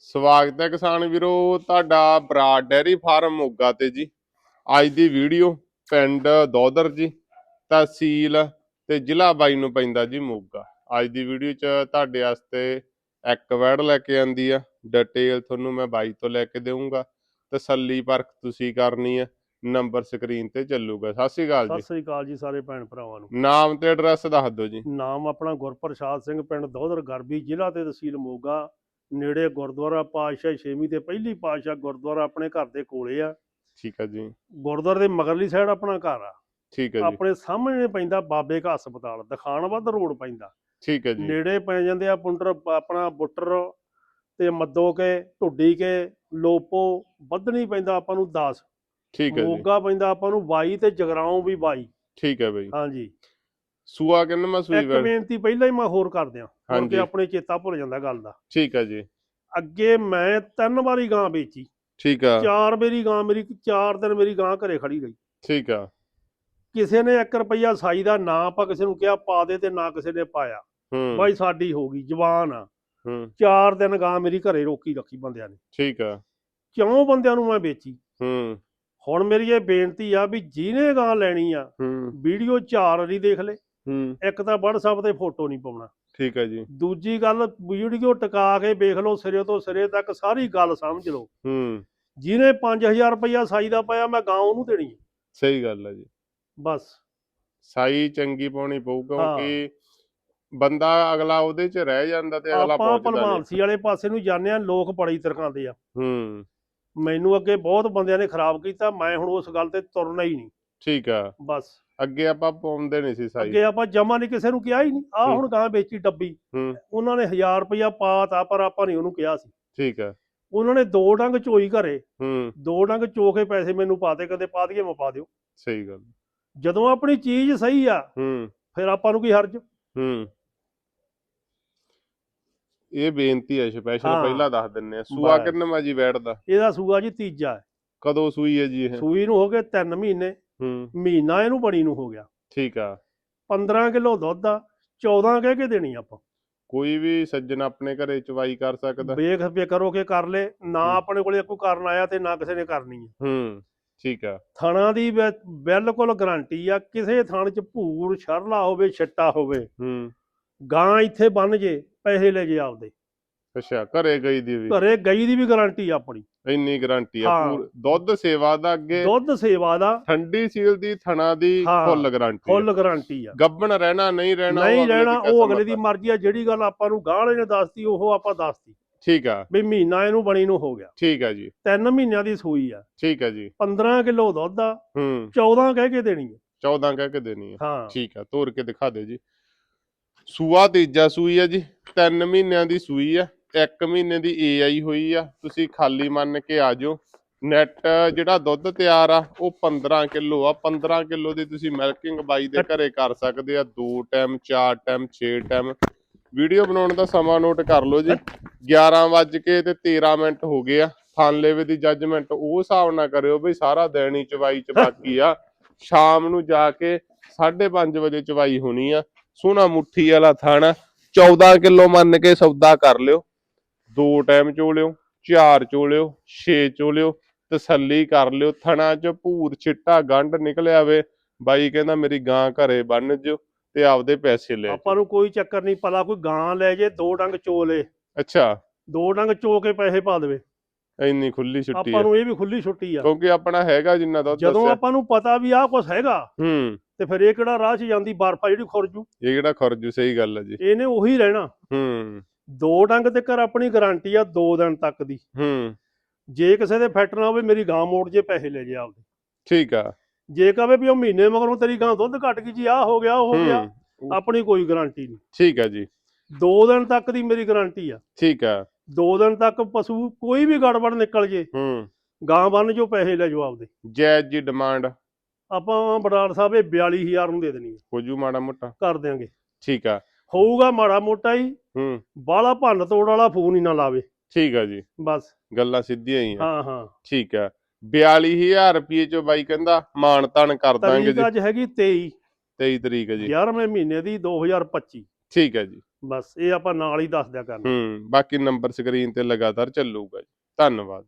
ਸਵਾਗਤ ਹੈ ਕਿਸਾਨ ਵੀਰੋ ਤੁਹਾਡਾ ਬਰਾੜ ਡੈਰੀ ਫਾਰਮ ਮੋਗਾ ਤੇ ਜੀ। ਅੱਜ ਦੀ ਵੀਡੀਓ ਪਿੰਡ ਦੋਦਰ ਜੀ ਤਹਿਸੀਲ ਤੇ ਜ਼ਿਲ੍ਹਾ ਬਾਈ ਨੂੰ ਪੈਂਦਾ ਜੀ ਮੋਗਾ। ਅੱਜ ਦੀ ਵੀਡੀਓ 'ਚ ਤੁਹਾਡੇ ਵਾਸਤੇ ਇੱਕ ਵਰਡ ਲੈ ਕੇ ਆਂਦੀ ਆ। ਡਿਟੇਲ ਤੁਹਾਨੂੰ ਮੈਂ ਬਾਈ ਤੋਂ ਲੈ ਕੇ ਦੇਵਾਂਗਾ ਤਸੱਲੀ ਪਰਖ ਤੁਸੀਂ ਕਰਨੀ ਆ। ਨੰਬਰ ਸਕਰੀਨ ਤੇ ਚੱਲੂਗਾ। ਸਤਿ ਸ਼੍ਰੀ ਅਕਾਲ ਸਤਿ ਜੀ ਸ੍ਰੀ ਅਕਾਲ ਜੀ ਸਾਰੇ ਭੈਣ ਭਰਾਵਾਂ ਨੂੰ। ਨਾਮ ਤੇ ਐਡਰੈਸ ਦੱਸ ਦਿਓ ਜੀ। ਨਾਮ ਆਪਣਾ ਗੁਰਪ੍ਰਸਾਦ ਸਿੰਘ ਪਿੰਡ ਦੋਦਰ ਗਰਬੀ ਜ਼ਿਲ੍ਹਾ ਤੇ ਤਹਿਸੀਲ ਮੋਗਾ। ਨੇੜੇ ਗੁਰਦੁਆਰਾ ਪਾਤਸ਼ਾਹ ਛੇਵੀਂ ਤੇ ਪਹਿਲੀ ਪਾਤਸ਼ਾਹ ਗੁਰਦੁਆਰਾ ਆਪਣੇ ਘਰ ਦੇ ਕੋਲੇ ਆ। ਠੀਕ ਹੈ ਜੀ। ਗੁਰਦੁਆਰੇ ਦੇ ਮਗਰਲੀ ਸਾਈਡ ਆਪਣਾ ਘਰ ਆ। ਠੀਕ ਹੈ ਜੀ। ਆਪਣੇ ਸਾਹਮਣੇ ਪੈਂਦਾ ਬਾਬੇ ਕਾ ਹਸਪਤਾਲ ਦਿਖਾਣਵੱਧ ਰੋਡ ਪੈਂਦਾ। ਠੀਕ ਹੈ ਜੀ। ਨੇੜੇ ਪੈ ਜਾਂਦੇ ਆ ਪੁੰਡਰ ਆਪਣਾ ਬੁੱਟਰ ਤੇ ਮੱਦੋ ਕੇ ਢੁੱਡੀ ਕੇ ਲੋਪੋ ਵੱਧਣੀ ਪੈਂਦਾ ਆਪਾਂ ਨੂੰ 10 ਠੀਕ ਹੈ ਜੀ। ਮੋਗਾ ਪੈਂਦਾ ਆਪਾਂ ਨੂੰ 22 ਤੇ ਜਗਰਾਉਂ ਵੀ 22 ਠੀਕ ਹੈ ਬਈ। ਹਾਂਜੀ। ਸੂਆ ਕਿੰਨਾ ਮੈਂ ਸੂਈ ਇੱਕ ਵੈੜ ਬੇਨਤੀ ਪਹਿਲਾਂ ਹੀ ਮੈਂ ਹੋਰ ਕਰ ਦਿਆਂ ਹਾਂਜੀ। ਆਪਣੇ ਚੇਤਾ ਭੁੱਲ ਜਾਂਦਾ ਗੱਲ ਦਾ। ਠੀਕ ਹੈ ਜੀ। ਅੱਗੇ ਮੈਂ ਤਿੰਨ ਵਾਰੀ ਗਾਂ ਵੇਚੀ। ਠੀਕ ਆ। ਚਾਰ ਵਾਰੀ ਗਾਂ ਮੇਰੀ ਚਾਰ ਦਿਨ ਮੇਰੀ ਗਾਂ ਘਰੇ ਖੜੀ ਰਹੀ। ਠੀਕ ਆ। ਕਿਸੇ ਨੇ 1 ਰੁਪਈਆ ਸਾਈ ਦਾ ਨਾ ਆਪਾਂ ਕਿਸੇ ਨੂੰ ਕਿਹਾ ਪਾ ਦੇ ਤੇ ਨਾ ਕਿਸੇ ਨੇ ਪਾਇਆ। ਹੂੰ। ਬਾਈ ਸਾਡੀ ਹੋ ਗਈ ਜਵਾਨ ਆ। ਹੂੰ। ਚਾਰ ਦਿਨ ਗਾਂ ਮੇਰੀ ਘਰੇ ਰੋਕੀ ਰੱਖੀ ਬੰਦਿਆਂ ਨੇ। ਠੀਕ ਆ। ਕਿਉਂ ਬੰਦਿਆਂ ਨੂੰ ਮੈਂ ਵੇਚੀ। ਹੂੰ। ਹੁਣ ਮੇਰੀ ਇਹ ਬੇਨਤੀ ਆ ਵੀ ਜਿਹਨੇ ਗਾਂ ਲੈਣੀ ਆ ਹੂੰ। ਵੀਡੀਓ ਚਾਰ ਵਾਰੀ ਦੇਖ ਲੈ। ਹੂੰ। ਇੱਕ ਤਾਂ WhatsApp ਤੇ ਫੋਟੋ ਨਹੀਂ ਪਾਉਣਾ। ਠੀਕ ਹੈ ਜੀ। ਦੂਜੀ ਗੱਲ ਵੀਡੀਓ ਟਿਕਾ ਕੇ ਵੇਖ ਲਓ ਸਿਰੇ ਤੋਂ ਸਿਰੇ ਤੱਕ ਸਾਰੀ ਗੱਲ ਸਮਝ ਲਓ। ਹੂੰ। ਜਿਹਨੇ 5000 ਰੁਪਇਆ ਸਾਈ ਦਾ ਪਾਇਆ ਮੈਂ ਗਾਂ ਉਹਨੂੰ ਦੇਣੀ ਹੈ। ਸਹੀ ਗੱਲ ਹੈ ਜੀ। ਬਸ। ਸਾਈ ਚੰਗੀ ਪਾਉਣੀ ਪਊ। ਕਿਉਂਕਿ ਬੰਦਾ ਅਗਲਾ ਉਹਦੇ 'ਚ ਰਹਿ ਜਾਂਦਾ ਤੇ ਅਗਲਾ ਆਪਾਂ ਪਹੁੰਚਦਾ ਨਹੀਂ। ਵਾਲੇ ਪਾਸੇ ਨੂੰ ਜਾਂਦੇ ਆ ਲੋਕ ਬੜੀ ਤਰਕਾਂਦੇ ਆ। ਹੂੰ। ਮੈਨੂੰ ਅੱਗੇ ਬਹੁਤ ਬੰਦਿਆਂ ਨੇ ਖਰਾਬ ਕੀਤਾ ਮੈਂ ਹੁਣ ਉਸ ਗੱਲ ਤੇ ਤੁਰਨਾ ਹੀ ਨਹੀਂ। ਠੀਕ ਆ। ਬਸ। ਅੱਗੇ ਆਪਾਂ ਪਾਉਂਦੇ ਨਹੀਂ ਸੀ ਸਾਈ। ਅੱਗੇ ਆਪਾਂ ਜਮਾ ਨਹੀਂ ਕਿਸੇ ਨੂੰ ਕਿਹਾ ਹੀ ਨਹੀਂ। ਆ ਹੂੰ। ਹੁਣ ਗਾਂ ਵੇਚੀ ਡੱਬੀ। ਹੂੰ। ਉਹਨਾਂ ਨੇ 1000 ਰੁਪਇਆ ਪਾਤਾ ਪਰ ਆਪਾਂ ਨਹੀਂ ਉਹਨੂੰ ਕਿਹਾ ਸੀ। ਠੀਕ ਆ ਉਹਨਾਂ ਨੇ ਦੋ ਡੰਗ ਚੋਈ ਘਰੇ। ਹੂੰ। ਦੋ ਡੰਗ ਚੋ ਕੇ ਪੈਸੇ ਮੈਨੂੰ ਪਾਤੇ ਕਦੇ ਪਾ ਦਈਏ ਮੈਂ ਪਾ ਦਿਓ। ਸਹੀ ਗੱਲ। ਜਦੋਂ ਆਪਣੀ ਚੀਜ਼ ਸਹੀ ਆ ਹੂੰ। ਫਿਰ ਆਪਾਂ ਨੂੰ ਕੀ ਹਰਜ? ਹੂੰ। ਇਹ ਬੇਨਤੀ ਹੈ ਸਪੈਸ਼ਲ ਹਾਂ। ਪਹਿਲਾਂ ਦੱਸ ਦਿੰਨੇ ਆ ਸੂਆ। ਕਿੰਨਾ ਜੀ ਬੈਠਦਾ? ਇਹਦਾ ਸੂਆ ਜੀ ਤੀਜਾ ਹੈ। ਕਦੋਂ ਸੂਈ ਹੈ ਜੀ ਇਹ? ਸੂਈ ਨੂੰ ਹੋ ਗਏ 3 ਮਹੀਨੇ। ਹੂੰ। ਮਹੀਨਾ ਇਹਨੂੰ ਬਣੀ ਨੂੰ ਹੋ ਗਿਆ। ਠੀਕ ਆ। 15 ਕਿਲੋ ਦੁੱਧ ਆ 14 ਕਹਿ ਕੇ ਦੇਣੀ ਆਪਾਂ। ਕੋਈ ਵੀ ਸੱਜਣ ਆਪਣੇ ਘਰੇ ਚਵਾਈ ਕਰ ਸਕਦਾ। ਵੇਖ ਵੇ ਕਰੋ ਕਿ ਕਰ ਲੈ ਨਾ। ਆਪਣੇ ਕੋਲੇ ਕੋਈ ਕਰਨ ਆਇਆ ਤੇ ਨਾ ਕਿਸੇ ਨੇ ਕਰਨੀ ਹੈ ਹੂੰ ਠੀਕ ਆ। ਥਾਣਾ ਦੀ ਬਿਲਕੁਲ ਗਾਰੰਟੀ ਆ ਕਿਸੇ ਥਾਣ ਚ ਭੂਰ ਛਰਲਾ ਹੋਵੇ ਛੱਟਾ ਹੋਵੇ। ਹੂੰ। ਗਾਂ ਇੱਥੇ ਬੰਨ ਜੇ ਪੈਸੇ ਲੈ ਜੇ ਆਪਦੇ। ਅੱਛਾ ਘਰੇ ਗਈ ਦੀ ਵੀ। ਘਰੇ ਗਈ ਦੀ ਵੀ ਗਾਰੰਟੀ ਆਪਣੀ। ਇੰਨੀ ਗਾਰੰਟੀ ਆ ਹਾਂ। ਪੂਰ ਦੁੱਧ ਸੇਵਾ ਦਾ ਅੱਗੇ ਦੁੱਧ ਸੇਵਾ ਦਾ ਠੰਡੀ ਸੀਲ ਦੀ ਥਣਾ ਦੀ ਹਾਂ, ਫੁੱਲ ਗਾਰੰਟੀ ਫੁੱਲ ਗਾਰੰਟੀ ਆ। ਗੱਬਣ ਰਹਿਣਾ ਨਹੀਂ ਰਹਿਣਾ ਉਹ ਨਹੀਂ ਅਗਲੇ ਰਹਿਣਾ ਉਹ ਅਗਲੇ ਦੀ ਆ। ਮਰਜ਼ੀ ਆ ਜਿਹੜੀ ਗੱਲ ਆਪਾਂ ਨੂੰ ਗਾਂ ਵਾਲੇ ਨੇ ਦੱਸਤੀ ਉਹ ਆਪਾਂ ਦੱਸਤੀ। ਠੀਕ ਆ। ਵੀ ਮਹੀਨਾ ਇਹਨੂੰ ਬਣੀ ਨੂੰ ਹੋ ਗਿਆ। ਠੀਕ ਆ ਜੀ। ਤਿੰਨ ਮਹੀਨਿਆਂ ਦੀ ਸੂਈ ਆ। ਠੀਕ ਆ ਜੀ। 15 ਕਿਲੋ ਦੁੱਧ ਆ ਹੂੰ। 14 ਕਹਿ ਕੇ ਦੇਣੀ ਹੈ 14 ਕਹਿ ਕੇ ਦੇਣੀ ਆ। ਹਾਂ। ਠੀਕ ਆ ਤੋੜ ਕੇ ਦਿਖਾ ਦਿਓ ਜੀ। ਸੂਆ ਤੀਜਾ ਸੂਈ ਆ ਜੀ 3 ਮਹੀਨਿਆਂ ਦੀ ਸੂਈ ਆ। 1 ਮਹੀਨੇ ਦੀ ਏਆਈ ਹੋਈ ਆ ਤੁਸੀਂ ਖਾਲੀ ਮੰਨ ਕੇ ਆ ਜਾਓ। ਨੈਟ ਜਿਹੜਾ ਦੁੱਧ ਤਿਆਰ ਆ ਉਹ 15 ਕਿਲੋ ਆ। 15 ਕਿਲੋ ਦੀ ਤੁਸੀਂ ਮਿਲਕਿੰਗ ਬਾਈ ਦੇ ਘਰੇ ਕਰ ਸਕਦੇ ਆ। ਦੋ ਟਾਈਮ ਚਾਰ ਟਾਈਮ 6 ਟਾਈਮ ਵੀਡੀਓ ਬਣਾਉਣ ਦਾ ਸਮਾਂ ਨੋਟ ਕਰ ਲਓ ਜੀ। 11 ਵੱਜ ਕੇ ਤੇ 13 ਮਿੰਟ ਹੋ ਗਏ ਆ। ਥਾਨਲੇਵੇ ਦੀ ਜੱਜਮੈਂਟ ਉਹ ਹਿਸਾਬ ਨਾਲ ਕਰਿਓ ਬਈ ਸਾਰਾ ਦਿਨ ਹੀ ਚਵਾਈ ਚ ਬਾਕੀ ਆ। ਸ਼ਾਮ ਨੂੰ ਜਾ ਕੇ 5:30 ਵਜੇ ਚਵਾਈ ਹੋਣੀ ਆ। ਸੋਹਣਾ ਮੁੱਠੀ ਵਾਲਾ ਥਾਣਾ। 14 ਕਿਲੋ ਮੰਨ ਕੇ ਸੌਦਾ ਕਰ ਲਿਓ। ਦੋ ਟਾਈਮ ਚੋ ਲਿਓ ਚਾਰ ਚੋ ਲਿਓ ਛੇ ਚੋ ਲਿਓ ਤਸੱਲੀ ਕਰ ਲਿਓ ਥਣਾ ਚ ਭੂਰ ਚਿੱਟਾ ਗੰਢ ਨਿਕਲਿਆ ਵੇ ਬਾਈ ਕਹਿੰਦਾ ਮੇਰੀ ਗਾਂ ਘਰੇ ਬੰਨ ਜਿਓ ਤੇ ਆਪਦੇ ਪੈਸੇ ਲੈ ਆਪਾਂ ਨੂੰ ਕੋਈ ਚੱਕਰ ਨਹੀਂ ਪਤਾ ਕੋਈ ਗਾਂ ਲੈ ਜੇ ਦੋ ਡੰਗ ਚੋ ਲੇ। ਅੱਛਾ। ਦੋ ਡੰਗ ਚੋ ਕੇ ਪੈਸੇ ਪਾ ਦੇਵੇ। ਇੰਨੀ ਖੁੱਲੀ ਛੁੱਟੀ ਆਪਾਂ ਨੂੰ ਇਹ ਵੀ ਖੁੱਲੀ ਛੁੱਟੀ ਆ। ਕਿਉਂਕਿ ਆਪਣਾ ਹੈਗਾ ਜਿੰਨਾ ਦੁੱਧ ਜਦੋਂ ਆਪਾਂ ਨੂੰ ਪਤਾ ਵੀ ਆਹ ਕੁਝ ਹੈਗਾ ਹੂੰ। ਤੇ ਫਿਰ ਇਹ ਕਿਹੜਾ ਰਾਹ 'ਚ ਜਾਂਦੀ ਬਰਫਾ ਜਿਹੜੀ ਖੁਰਜੂ ਇਹ ਕਿਹੜਾ ਖਰਜੂ ਸਹੀ ਗੱਲ ਹੈ ਜੀ। ਇਹਨੇ ਉਹੀ ਰਹਿਣਾ। ਹੂੰ। ਦੋ ਡੰਗ ਤੇ ਕਰ ਆਪਣੀ ਗਾਰੰਟੀ ਆ ਦੋ ਦਿਨ ਤੱਕ ਦੀ। ਹੂੰ। ਜੇ ਕਿਸੇ ਦੇ ਫਿੱਟ ਨਾ ਹੋਵੇ ਮੇਰੀ ਗਾਂ ਮੋੜ ਜੇ ਪੈਸੇ ਲੈ ਜੇ ਆਪਦੇ। ਠੀਕ ਆ। ਜੇ ਕਹਵੇ ਵੀ ਉਹ ਮਹੀਨੇ ਮਗਰੋਂ ਤੇਰੀ ਗਾਂ ਦੁੱਧ ਘਟ ਗਈ ਜੀ ਆਹ ਹੋ ਗਿਆ ਉਹ ਹੋ ਗਿਆ ਹੂੰ। ਆਪਣੀ ਕੋਈ ਗਾਰੰਟੀ ਨਹੀਂ। ਠੀਕ ਆ ਜੀ। ਦੋ ਦਿਨ ਤੱਕ ਦੀ ਮੇਰੀ ਗਾਰੰਟੀ ਆ। ਠੀਕ ਆ। ਦੋ ਦਿਨ ਤੱਕ ਪਸ਼ੂ ਕੋਈ ਵੀ ਗੜਬੜ ਨਿਕਲ ਜੇ ਹੂੰ। ਗਾਂ ਬੰਨ ਜੋ ਪੈਸੇ ਲੈ ਜਾਓ ਆਪਦੇ। ਜਾਇਜ਼ ਜੀ ਡਿਮਾਂਡ ਆਪਾਂ ਬਰਾੜ ਸਾਹਿਬ ਇਹ 42000 ਨੂੰ ਦੇ ਦੇਣੀ ਆ। ਹੋ ਜੂ ਮਾੜਾ ਮੋਟਾ। ਕਰ ਦਿਆਂਗੇ। ਠੀਕ ਆ। ਹੋਊਗਾ ਮਾੜਾ ਮੋਟਾ ਹੀ ਹੂੰ। ਬਾਲਾ ਭੰਨ ਤੋੜ ਵਾਲਾ ਫੋਨ ਹੀ ਨਾ ਲਾਵੇ। ਠੀਕ ਆ ਜੀ। ਬਸ। ਗੱਲਾਂ ਸਿੱਧੀਆਂ ਹੀ ਆ। ਹਾਂ ਹਾਂ। ਠੀਕ ਆ। 42000 ਰੁਪਏ ਚੋਂ ਬਾਈ ਕਹਿੰਦਾ ਮਾਣ ਤਾਣ ਕਰ ਦਾਂਗੇ ਜੀ। ਅੱਜ ਹੈਗੀ 23 23 ਤਰੀਕ ਹੈ ਜੀ। 11ਵੇਂ ਮਹੀਨੇ ਦੀ 2025 ਠੀਕ ਹੈ ਜੀ। ਬਸ ਇਹ ਆਪਾਂ ਨਾਲ ਹੀ ਦੱਸ ਦਿਆ ਕਰਨਾ ਹੂੰ ਬਾਕੀ ਨੰਬਰ ਸਕਰੀਨ ਤੇ ਲਗਾਤਾਰ ਚੱਲੂਗਾ ਜੀ। ਧੰਨਵਾਦ।